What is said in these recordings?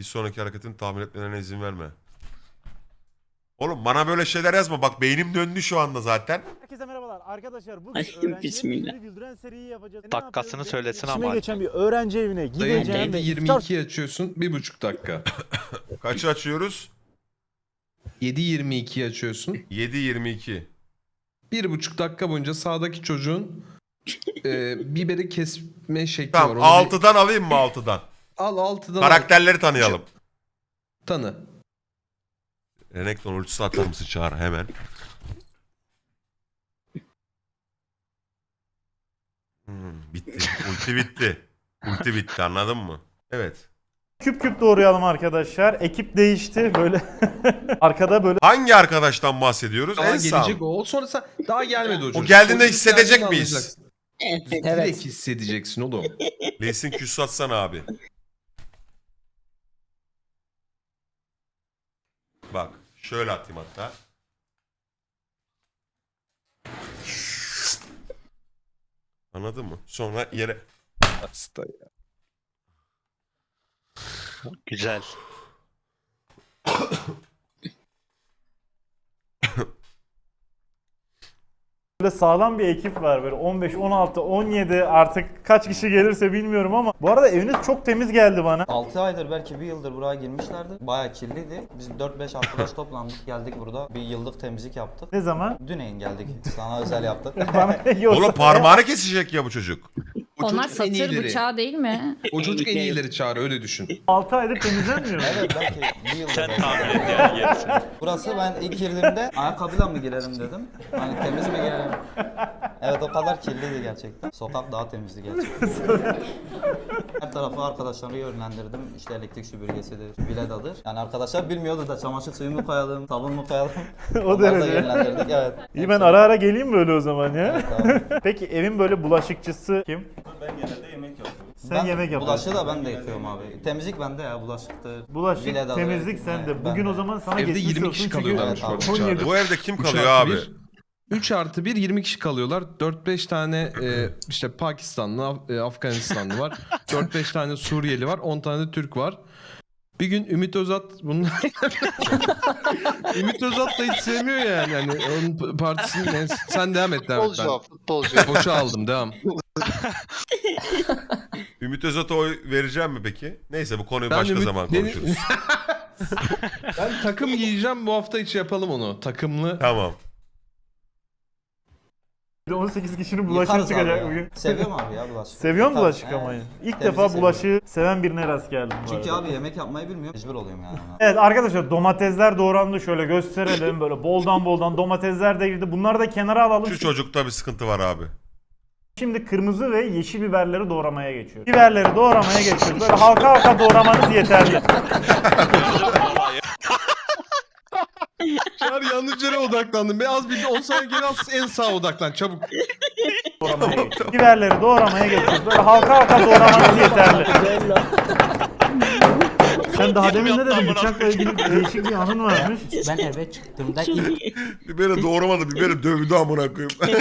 Bir sonraki hareketini tahmin etmelerine izin verme. Oğlum bana böyle şeyler yazma. Bak beynim döndü şu anda zaten. Herkese merhabalar arkadaşlar. Bugün Ay, öğrencilerin bismillah. güldüren seriyi yapacağız. Ne Dakikasını yapıyoruz? söylesin İçime ama. geçen bir öğrenci evine Dayı gideceğim ve 7.22 açıyorsun. 1,5 dakika. Kaçı açıyoruz? 7.22 açıyorsun. 7.22. 1,5 dakika boyunca sağdaki çocuğun e, biberi kesme şekli var. Tamam Onu bir- 6'dan alayım mı 6'dan? Al 6'dan Karakterleri tanıyalım. tanı. Renekton ultisi atar mısın çağır hemen. Hmm, bitti. Ulti bitti. Ulti bitti anladın mı? Evet. küp küp doğrayalım arkadaşlar. Ekip değişti böyle arkada böyle Hangi arkadaştan bahsediyoruz? Daha en sağ. gelecek o. Sonra sen daha gelmedi o çocuk. geldiğinde O çocuk hissedecek geldiğinde miyiz? anlayacaksın. Evet. Direkt hissedeceksin oğlum. Lesin küs atsana abi. Bak şöyle atayım hatta. Anladın mı? Sonra yere Hasta ya. Güzel. Böyle sağlam bir ekip var böyle 15, 16, 17 artık kaç kişi gelirse bilmiyorum ama bu arada eviniz çok temiz geldi bana. 6 aydır belki bir yıldır buraya girmişlerdi. Bayağı kirliydi. Biz 4-5 arkadaş toplandık geldik burada. Bir yıllık temizlik yaptık. Ne zaman? Düneyin geldik. Sana özel yaptık. Bana yok. Oğlum parmağını kesecek ya bu çocuk. O Onlar çocuk en satır iyileri. bıçağı değil mi? O çocuk en iyileri çağır öyle düşün. 6 aydır temizlenmiyor evet belki bir yıldır. Sen tahmin et yani gerisini. Burası ben ilk girdiğimde ayakkabıyla mı girerim dedim. Hani temiz mi girerim? Evet o kadar kirliydi gerçekten. Sokak daha temizdi gerçekten. Her tarafı arkadaşlarımı yönlendirdim. İşte elektrik süpürgesidir, biledadır. Yani arkadaşlar bilmiyordu da çamaşır suyu mu koyalım, sabun mu koyalım. O Onları da derece. yönlendirdik evet. İyi ben ara ara geleyim böyle o zaman ya. Tamam. Peki evin böyle bulaşıkçısı kim? Ben genelde yemek yapıyorum. Sen yemek yapıyorsun. Bulaşığı da ben de yıkıyorum abi. Temizlik bende ya bulaşıktır. Bulaşık, biledadır. temizlik sende. Evet, Bugün bende. o zaman sana Evde geçmiş 20 olsun kişi çünkü- kalıyorlarmış Evet, bu arada 17 çağrı. Bu evde kim 3 kalıyor artı abi? 1, 3 artı 1 20 kişi kalıyorlar. 4-5 tane e, işte Pakistanlı, Af- e, Afganistanlı var. 4-5 tane Suriyeli var. 10 tane de Türk var. Bir gün Ümit Özat bunlar Ümit Özat da hiç sevmiyor yani. yani onun p- partisinin yani sen devam et devam et. Futbolcu Ben futbolcu. boşa aldım devam. Ümit Özat'a oy vereceğim mi peki? Neyse bu konuyu Ben başka Ümit- zaman beni- konuşuruz. Ben takım giyeceğim bu hafta içi yapalım onu. Takımlı. tamam. 18 kişinin bulaşığı Yıkarız abi çıkacak ya. bugün. Seviyorum abi ya bulaşık. Seviyor musun Yıkarız. bulaşık ama? İlk Temizliği defa seviyorum. bulaşığı seven birine rast geldim bu Çünkü arada. abi yemek yapmayı bilmiyor. Mecbur oluyorum yani. ona. Evet arkadaşlar domatesler doğrandı şöyle gösterelim böyle boldan boldan domatesler de girdi. Bunları da kenara alalım. Şu çocukta bir sıkıntı var abi. Şimdi kırmızı ve yeşil biberleri doğramaya geçiyoruz. Biberleri doğramaya geçiyoruz. Böyle halka halka doğramanız yeterli. Çağrı yanlış yere odaklandım. Beyaz bir 10 saniye geri al en sağa odaklan çabuk. Biberleri doğramaya geçiyoruz. Böyle halka halka doğramanız yeterli. Sen daha demin ne dedin? Bıçakla ilgili değişik bir anın varmış. Ben eve çıktığımda ilk Biberi doğramadı, biberi dövdü amına koyayım.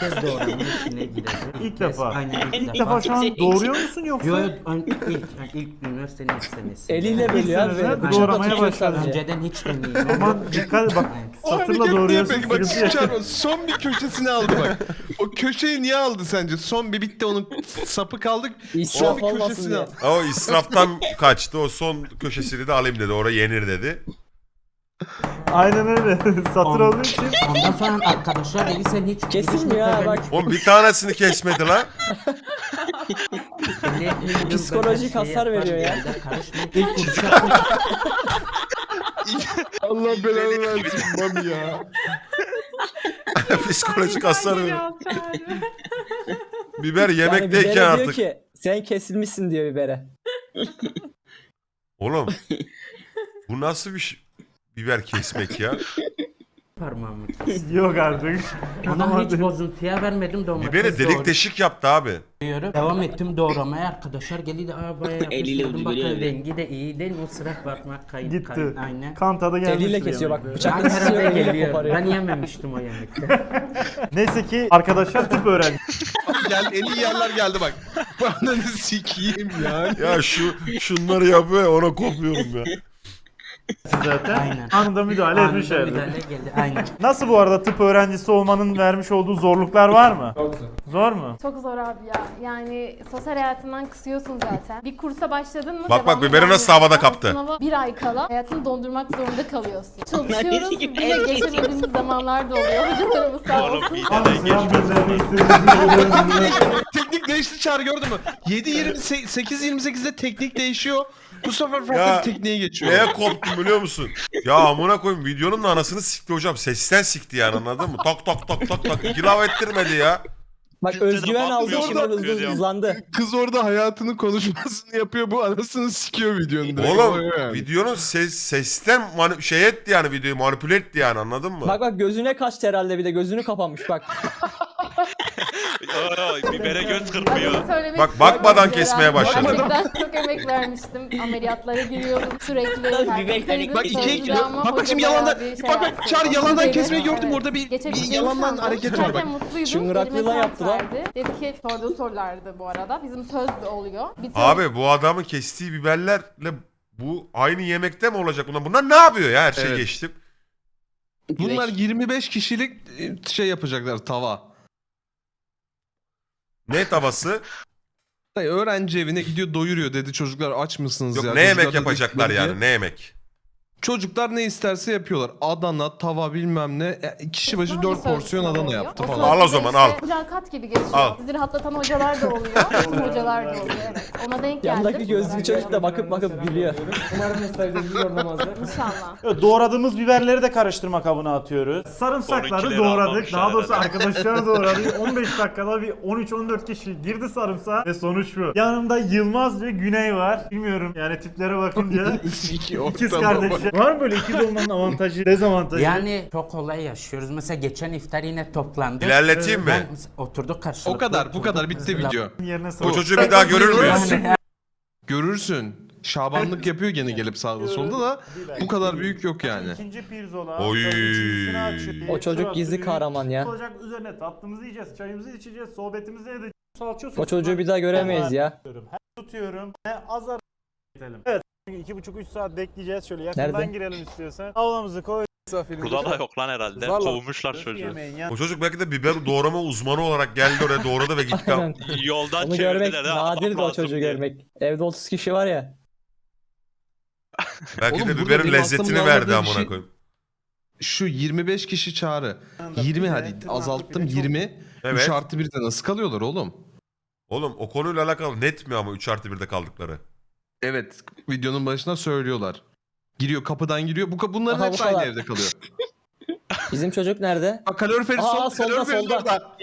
kez doğranın içine gireceğim. İlk defa. Aynen ilk, İlk defa şu an doğuruyor musun yoksa? Yo, yo, ön- ilk, yani ilk üniversitenin ilk senesi. Eliyle bölüyor abi. senede böyle. doğramaya Bıçakla tutuyor başladı. sadece. Önceden hiç demeyeyim. Aman dikkat bak satırla doğruyorsun. Peki bak sıkıntı yok. Son bir köşesini aldı bak. O köşeyi niye aldı sence? Son bir bitti onun sapı kaldık. Son İsraf bir olmasın köşesini diye. aldı. o israftan kaçtı. O son köşesini de alayım dedi. Oraya yenir dedi. Aynen öyle. Satır olduğu için. Ondan sonra arkadaşlar dedi sen hiç... Kesilmiyor ha, bak. Oğlum bir tanesini kesmedi lan. Psikolojik hasar veriyor ya. Karışma. İlk Allah belanı versin mami ya. Psikolojik hasar veriyor. Biber Yani yemekteyken bibere diyor artık. ki sen kesilmişsin diyor bibere. Oğlum bu nasıl bir şey? Biber kesmek ya? parmağımı. Yok artık. Ona hiç bozuntuya vermedim domates Biberi delik deşik yaptı abi. Devam ettim doğramaya arkadaşlar geldi de aa bayağı yapmış Eliyle dedim ucu bakın rengi de iyi değil o sıra bakmak kayıp Gitti. kayıp aynen. Kan tadı gelmiş. Eliyle kesiyor bak. Bıçakla kesiyor eliyle geliyor. koparıyor. Ben yememiştim o yemekte. Neyse ki arkadaşlar tıp öğrenci Gel en iyi yerler geldi bak. Bu ananı sikeyim ya. Ya şu şunları yapıyor ya, ona kopuyorum ya. Zaten. Aynen. Anında müdahale Anında etmişler. müdahale geldi aynen. Nasıl bu arada tıp öğrencisi olmanın vermiş olduğu zorluklar var mı? Çok zor. Zor mu? Çok zor abi ya. Yani sosyal hayatından kısıyorsun zaten. Bir kursa başladın mı? Bak bak, devamlı biberi nasıl havada kaptı. Sınava bir ay kala hayatını dondurmak zorunda kalıyorsun. Çalışıyoruz. De geçemediğimiz zamanlar da oluyor. Hocalarımız sağ Oğlum olsun. mideden geçmiş. teknik değişti çağrı gördün mü? 7 28 28'de teknik değişiyor. Bu sefer farklı Ya, bir tekniğe geçiyor. Neye koptum biliyor musun? Ya amına koyayım videonun da anasını sikti hocam. Sesten sikti yani anladın mı? Tak tak tak tak tak. İki laf ettirmedi ya. Bak Kimse de özgüven aldı bakmıyor, şimdi bakıyor hızlı hızlandı. Kız orada hayatının konuşmasını yapıyor bu anasını sikiyor videonun. direkt. Oğlum yani. videonun ses, sesten mani- şey etti yani videoyu manipüle etti yani anladın mı? Bak bak gözüne kaçtı herhalde bir de gözünü kapamış bak. Aa, Bibere göz kırpıyor. söylemek Bak, istiyorum. bakmadan kesmeye başladı. Gerçekten çok emek vermiştim. Ameliyatlara giriyordum sürekli. Biber- Bak iki ama bak bak şimdi yalandan şey bak bak çağır yalandan kesmeyi gördüm orada bir, yalandan hareket var bak. mutluydum. Çıngıraklığıyla Elime yaptı lan. verdi. Dedi ki sorduğu sorulardı bu arada. Bizim söz de oluyor. Bir Abi bu adamın kestiği biberlerle bu aynı yemekte mi olacak bunlar? Bunlar ne yapıyor ya her şeyi Evet. geçtim. Bunlar 25 kişilik e, şey yapacaklar tava. Ne tavası? Dayı öğrenci evine gidiyor doyuruyor dedi çocuklar aç mısınız Yok ya? ne yemek Çocuklar da yapacaklar diye. yani ne yemek? Çocuklar ne isterse yapıyorlar. Adana, tava bilmem ne. E, Kişi başı Hangi 4 söz porsiyon Adana oluyor? yaptı O falan. Al o zaman, al. Mülakat gibi geçiyor. Al. Bizi rahatlatan hocalar da oluyor. Tüm hocalar da oluyor evet. Ona denk geldim. Yandaki gözlü çocuk da bakıp bakıp gülüyor. İnşallah. Evet, Doğradığımız biberleri de karıştırma kabına atıyoruz. Sarımsakları doğradık. almamışlar Daha doğrusu arkadaşlar doğradı. 15 dakikada bir 13-14 kişi girdi sarımsağa ve sonuç bu. Yanımda Yılmaz ve Güney var. Bilmiyorum yani tiplere bakınca İki ikiz kardeşler. Var mı böyle ikiz olmanın avantajı, dezavantajı? Yani çok kolay yaşıyoruz. Mesela geçen iftar yine toplandık. İlerleteyim mi? Ben oturduk karşılıklı. O kadar bu oturduk. kadar bitti Mesela- video. yerine sarı. çocuğu bir daha görür müyüz? Yani Görürsün. Şabanlık yapıyor gene gelip sağda solda da bu kadar büyük yok yani. İkinci pirzola. Oy. üçüncüsünü. O çocuk gizli kahraman ya. Olacak üzerine tatlımızı yiyeceğiz, çayımızı içeceğiz, sohbetimizi edeceğiz. Salça sosu O çocuğu bir daha göremeyiz ya. tutuyorum. Ne azar edelim. Evet. İki buçuk üç saat bekleyeceğiz şöyle yakından Nerede? girelim istiyorsan. Avlamızı koy. Burada da yok lan herhalde. Kovmuşlar çocuğu. Yemeğin yan- O çocuk belki de biber doğrama uzmanı olarak geldi oraya doğradı ve gitti. Aynen. Yoldan Onu görmek çevirdiler ha. nadir de o çocuğu diye. görmek. Evde 30 kişi var ya. Belki Oğlum de burada biberin benim lezzetini aklımda verdi olmadığı bir amına şey- koyayım. Şu 25 kişi çağrı. Yanında 20 pide, hadi azalttım pide çok- 20. 3 Evet. artı 1'de nasıl kalıyorlar oğlum? Oğlum o konuyla alakalı net mi ama 3 artı 1'de kaldıkları? Evet videonun başına söylüyorlar. Giriyor kapıdan giriyor. Bu bunların Aha, bu hepsi aynı kadar. evde kalıyor. Bizim çocuk nerede? Bak kaloriferi Aa, sol, solda, kaloriferi solda. orada.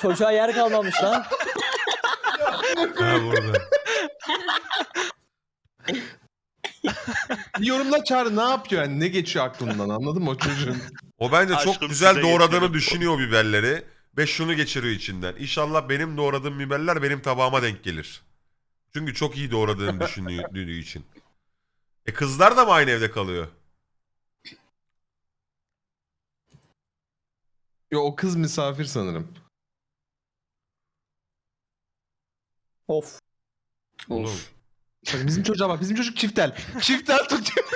Çocuğa yer kalmamış lan. Ha burada. Yorumla çağrı ne yapıyor yani ne geçiyor aklından anladın mı o çocuğun? O bence çok Aşkım güzel size doğradığını getiririm. düşünüyor biberleri. Ve şunu geçiriyor içinden. İnşallah benim doğradığım biberler benim tabağıma denk gelir. Çünkü çok iyi doğradığını düşündüğü için. E kızlar da mı aynı evde kalıyor? Yo o kız misafir sanırım. Of. Oğlum. Bak bizim çocuğa bak bizim çocuk çiftel. Çiftel tutuyor.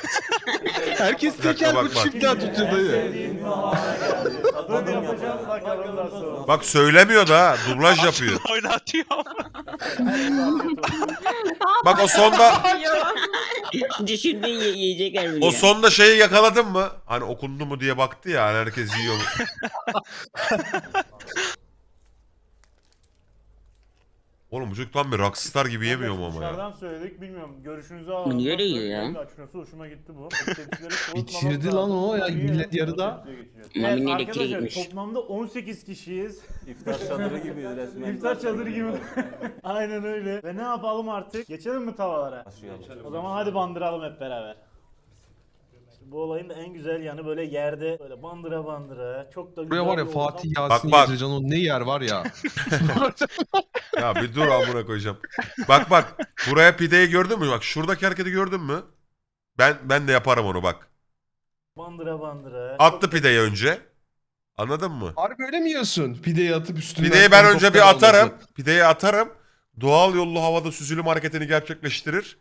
Herkes Bir dakika, teker bak, bu bak. çiftel tutuyor dayı. Tadını yapacağız nasıl olur. Bak söylemiyor da ha, dublaj yapıyor. Oynatıyor. Bak o sonda Düşündüğün ye- yiyecekler mi o sonda şeyi yakaladın mı? Hani okundu mu diye baktı ya hani herkes yiyor mu? Oğlum bu çocuk tam bir rockstar gibi yemiyor mu ama ya? Dışarıdan söyledik bilmiyorum. Görüşünüzü alalım. Niye Nasıl? yiyor ya? Açıkçası hoşuma gitti bu. Tepsileri soğutmamak Bitirdi lazım. lan o ya, millet yarıda. tepsiye geçeceğiz. Mami'nin Evet, elektriği arkadaşlar gitmiş. toplamda 18 kişiyiz. İftar çadırı gibi resmen. İftar çadırı gibi. Aynen öyle. Ve ne yapalım artık? Geçelim mi tavalara? O zaman hadi bandıralım hep beraber. Bu olayın da en güzel yanı böyle yerde böyle bandıra bandıra çok da güzel Buraya var ya bir Fatih. Yasin Bak, bak. Yazıcan o ne yer var ya. Ya bir dur amına koyacağım. Bak bak buraya pideyi gördün mü? Bak şuradaki hareketi gördün mü? Ben ben de yaparım onu bak. Bandıra bandıra. Attı pideyi önce. Anladın mı? Harbi öyle mi yiyorsun? Pideyi atıp üstünden. Pideyi ben önce bir atarım. Pideyi atarım. Doğal yollu havada süzülüm hareketini gerçekleştirir.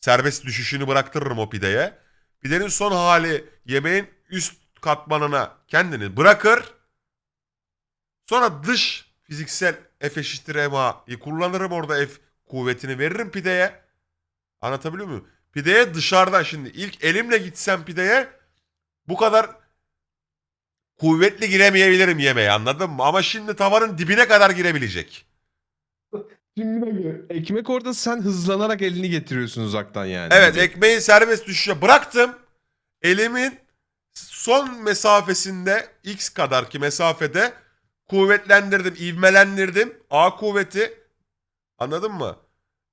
Serbest düşüşünü bıraktırırım o pideye. Pidenin son hali yemeğin üst katmanına kendini bırakır. Sonra dış fiziksel F eşittir MA'yı kullanırım orada F kuvvetini veririm pideye. Anlatabiliyor muyum? Pideye dışarıdan şimdi ilk elimle gitsem pideye bu kadar kuvvetli giremeyebilirim yemeğe anladın mı? Ama şimdi tavanın dibine kadar girebilecek. Şimdi. Ekmek orada sen hızlanarak elini getiriyorsun uzaktan yani. Evet ekmeği serbest düşüşe bıraktım. Elimin son mesafesinde x kadar ki mesafede kuvvetlendirdim, ivmelendirdim. A kuvveti anladın mı?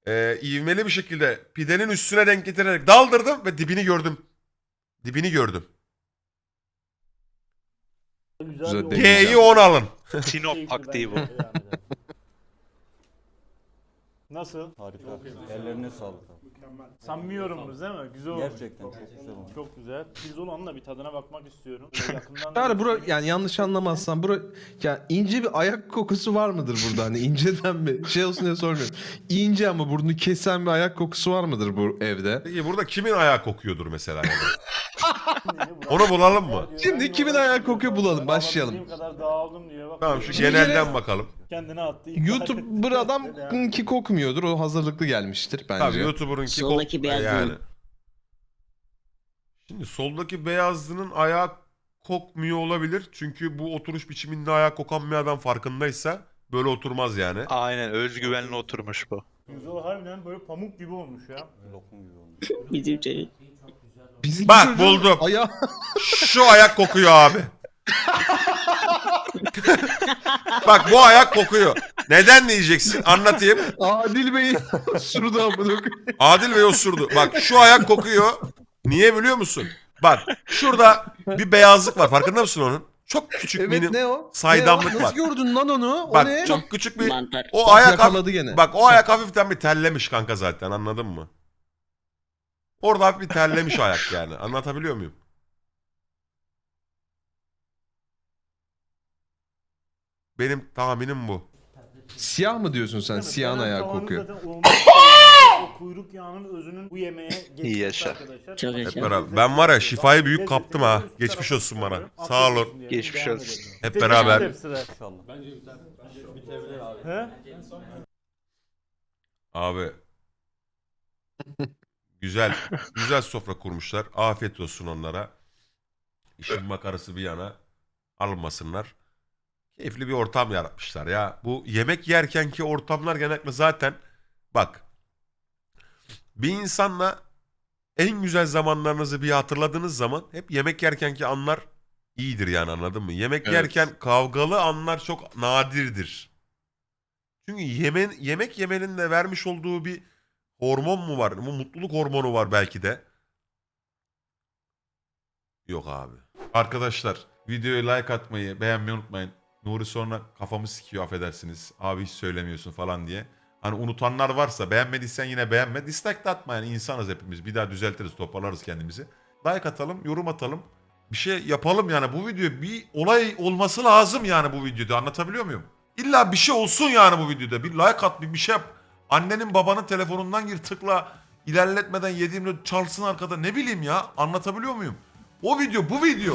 Ee, ivmeli bir şekilde pidenin üstüne denk getirerek daldırdım ve dibini gördüm. Dibini gördüm. Güzel Güzel değil. G'yi 10 alın. Sinop bu. Nasıl? Harika. Ellerine sağlık. Samimi yorumunuz değil mi? Güzel olmuş. Gerçekten çok güzel olmuş. Çok güzel. Pirzolanın da bir tadına bakmak istiyorum. Böyle yakından da Yani bura yani yanlış anlamazsan bura ya ince bir ayak kokusu var mıdır burada hani inceden mi şey olsun diye sormuyorum. İnce ama burnu kesen bir ayak kokusu var mıdır bu evde? Peki burada kimin ayağı kokuyordur mesela? Yani? Onu bulalım mı? Şimdi kimin ayağı kokuyor bulalım, başlayalım. Alabildiğim kadar dağıldım diyor. Bak, Tamam şu genelden gene- bakalım. Kendine attı. YouTuber adam ki kokmuyordur. O hazırlıklı gelmiştir bence. Tabii YouTuber'ınki Soldaki kok- beyazlının. yani. Şimdi soldaki beyazlının ayağı kokmuyor olabilir. Çünkü bu oturuş biçiminde ayağı kokan bir adam farkındaysa böyle oturmaz yani. Aynen özgüvenli oturmuş bu. Pirzola harbiden böyle pamuk gibi olmuş ya. Lokum gibi olmuş. Bizim Bak, buldum. Ayağı Şu ayak kokuyor abi. Bak bu ayak kokuyor. Neden diyeceksin? Anlatayım. Adil Bey şurada amına koyayım. Adil Bey osurdu. Bak şu ayak kokuyor. Niye biliyor musun? Bak şurada bir beyazlık var. Farkında mısın onun? Çok küçük Evet minim. ne o? saydamlık Ne o? var. Nasıl gördün lan onu? O Bak ne? çok küçük bir Mantar. o Bak, ayak yakaladı hafif, gene. Bak o ayak hafiften bir terlemiş kanka zaten anladın mı? Orada hafif bir terlemiş ayak yani. Anlatabiliyor muyum? Benim tahminim bu. Siyah mı diyorsun sen? Siyahın ayağı kokuyor. o kuyruk yağının özünün bu yemeğe geçmesi yaşa. arkadaşlar. Çok Hep yaşa. beraber. Ben var ya şifayı büyük kaptım ha. Geçmiş olsun bana. Sağ olun. Geçmiş olsun. Hep beraber. He? Abi. Güzel. Güzel sofra kurmuşlar. Afiyet olsun onlara. İşin makarası bir yana. Alınmasınlar. Keyifli bir ortam yaratmışlar ya. Bu yemek yerkenki ortamlar genellikle zaten bak bir insanla en güzel zamanlarınızı bir hatırladığınız zaman hep yemek yerkenki anlar iyidir yani anladın mı? Yemek Evet. yerken kavgalı anlar çok nadirdir. Çünkü yemen, yemek yemenin de vermiş olduğu bir hormon mu var? Bu mutluluk hormonu var belki de. Yok abi. Arkadaşlar videoya like atmayı, beğenmeyi unutmayın. Nuri sonra kafamı sikiyor affedersiniz. Abi hiç söylemiyorsun falan diye. Hani unutanlar varsa beğenmediysen yine beğenme. Dislike de atma yani insanız hepimiz. Bir daha düzeltiriz toparlarız kendimizi. Like atalım, yorum atalım. Bir şey yapalım yani bu video bir olay olması lazım yani bu videoda anlatabiliyor muyum? İlla bir şey olsun yani bu videoda. Bir like at bir, bir şey yap. Annenin babanın telefonundan gir tıkla. ilerletmeden yediğimde çalsın arkada ne bileyim ya anlatabiliyor muyum? O video bu video.